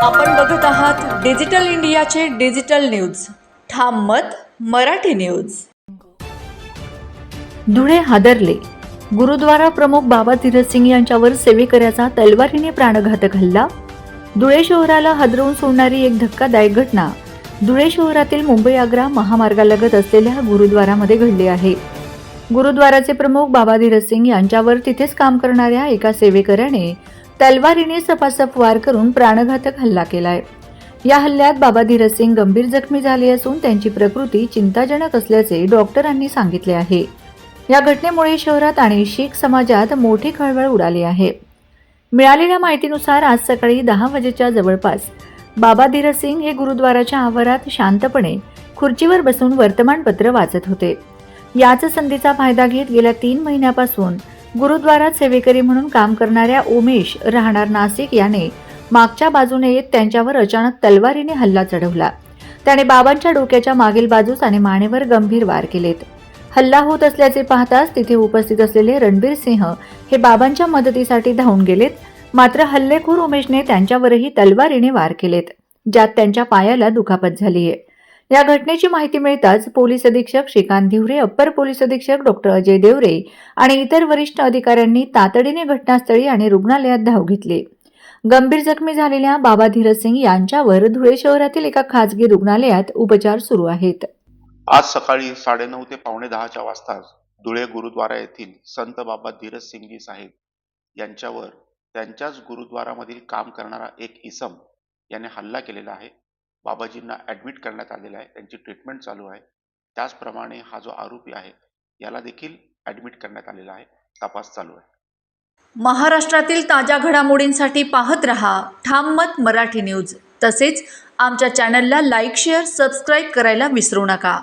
आपण बघत आहात डिजिटल इंडियाचे डिजिटल न्यूज. ठाम मत मराठी न्यूज. धुळे हादरले. गुरुद्वारा प्रमुख बाबा धीरसिंग यांच्यावर सेवेकऱ्याचा तलवारीने प्राणघातक हल्ला. धुळे शहराला हादरवून सोडणारी एक धक्कादायक घटना. धुळे शहरातील मुंबई आग्रा महामार्गालगत असलेल्या गुरुद्वारामध्ये घडली आहे. गुरुद्वाराचे प्रमुख बाबा धीरसिंग यांच्यावर तिथेच काम करणाऱ्या एका सेवेकऱ्याने तलवारीने सपासप वार करून प्राणघातक हल्ला केलाय. या हल्ल्यात बाबा धीरसिंग गंभीर जखमी झाले असून त्यांची प्रकृती चिंताजनक असल्याचे डॉक्टरांनी सांगितले आहे. या घटनेमुळे शहरात आणि शीख समाजात मोठी खळबळ उडाली आहे. मिळालेल्या माहितीनुसार आज सकाळी दहा वाजेच्या जवळपास बाबा धीरसिंग हे गुरुद्वाराच्या आवारात शांतपणे खुर्चीवर बसून वर्तमानपत्र वाचत होते. याच संधीचा फायदा घेत गेल्या तीन महिन्यापासून गुरुद्वारात सेवेकरी म्हणून काम करणाऱ्या उमेश राहणार नाशिक याने मागच्या बाजूने येत त्यांच्यावर अचानक तलवारीने हल्ला चढवला. त्याने बाबांच्या डोक्याच्या मागील बाजूस आणि मानेवर गंभीर वार केलेत. हल्ला होत असल्याचे पाहताच तिथे उपस्थित असलेले रणबीर सिंह हे बाबांच्या मदतीसाठी धावून गेलेत. मात्र हल्लेखोर उमेशने त्यांच्यावरही तलवारीने वार केलेत ज्यात त्यांच्या पायाला दुखापत झालीय. या घटनेची माहिती मिळताच पोलीस अधीक्षक श्रीकांत धिवरे अप्पर पोलीस अधीक्षक डॉक्टर अजय देवरे आणि इतर वरिष्ठ अधिकाऱ्यांनी तातडीने घटनास्थळी आणि रुग्णालयात धाव घेतली. गंभीर जखमी झालेल्या बाबा धीरज सिंग यांच्यावर धुळे शहरातील एका खासगी रुग्णालयात उपचार सुरू आहेत. आज सकाळी साडेनऊ ते पावणे दहाच्या वाजता धुळे गुरुद्वारा येथील संत बाबा धीरज सिंगजी साहेब यांच्यावर त्यांच्याच गुरुद्वारामधील काम करणारा एक इसम याने हल्ला केलेला आहे. बाबाजींना ॲडमिट करण्यात आलेलं आहे त्यांची ट्रीटमेंट चालू आहे. त्याचप्रमाणे हा जो आरोपी आहे याला देखील ॲडमिट करण्यात आलेला आहे. तपास चालू आहे. महाराष्ट्रातील ताज्या घडामोडींसाठी पाहत रहा ठाम मत मराठी न्यूज तसेच आमच्या चॅनलला लाईक शेअर सबस्क्राईब करायला विसरू नका.